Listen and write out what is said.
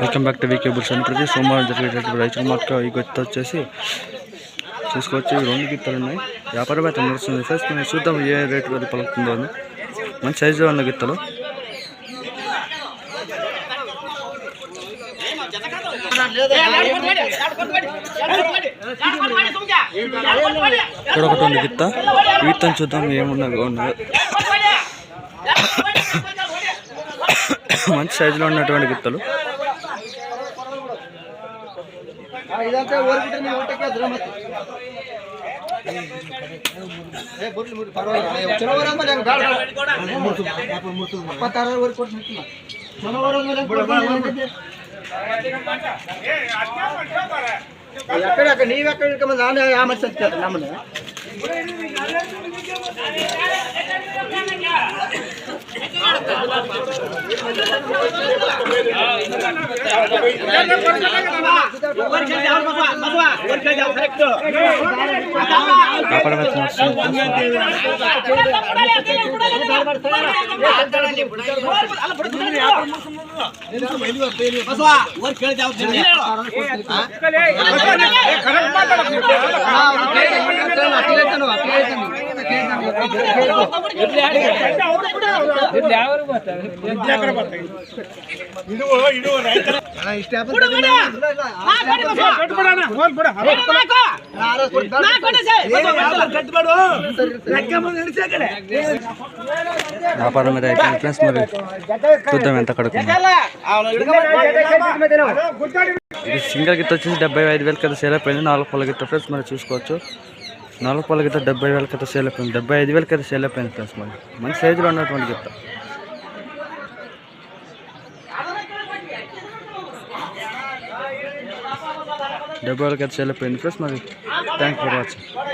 Welcome back to VK bulls ప్రతి సోమవారం జరిగేటటువంటి రైతుల మార్క ఈ గొత్త వచ్చేసి చూసుకోవచ్చు. రెండు గిత్తలు ఉన్నాయి. వ్యాపారం అయితే నడుస్తుంది ఫస్ట్ మనం చూద్దాం ఏ రేటు వరకు పలుకుతుందో అని. మంచి సైజులో ఉన్న గిత్తలు? ఇక్కడ ఒకటి ఉంది గిత్త. వీటితో చూద్దాం ఏమున్నది ఉన్నది మంచి సైజులో ఉన్నటువంటి గిత్తలు. ಇದಂತೆ ಓದ್ಬಿಟ್ರೆ ನೀವು ಊಟಕ್ಕೆ ಅದ್ರ ಮತ್ತೆ ಏ ಬರ್ಲಿ ಬರ್ಲಿ ಪರವಾಗಿಲ್ಲ ಚಲೋ ಬರಂಬಲ್ಲ ಹೆಂಗ್ ಬ್ಯಾಡ ಇಪ್ಪತ್ತಾರು ವರೆಗೆ ಕೊಟ್ಟು ನಿಂತಿಲ್ಲ ಚಲೋ ಬರಂಬಲ್ಲ ಯಾಕಡೆ ಯಾಕಡೆ ನೀವು ಯಾಕಡೆ ಇಟ್ಕೊಂಬಂದು ನಾನು ಯಾವ ಮತ್ತೆ ಅಂತ ಕೇಳ್ದೆ ನಮ್ಮನ್ನ ಬಸವ అయితే నడుస్తుంది ಇಷ್ಟ వ్యాపారం మీద అయిపోయింది ఫ్రెండ్స్ మరి చూద్దాం ఎంత కడుకుంది ఇది సింగిల్ గిత్త వచ్చేసి డెబ్బై ఐదు వేల కింద సేల్ అయిపోయింది నాలుగు పళ్ళ గిత్త ఫ్రెండ్స్ మరి చూసుకోవచ్చు నాలుగు పళ్ళ గిత్త డెబ్బై వేల కింద సేల్ అయిపోయింది డెబ్బై ఐదు వేల కింద సేల్ అయిపోయింది ఫ్రెండ్స్ మరి. మంచి సైజులో ఉన్నటువంటి గిత్త. డెబ్బై వేల కింద సేల్ అయిపోయింది ఫ్రెండ్స్ మరి. Thank for watching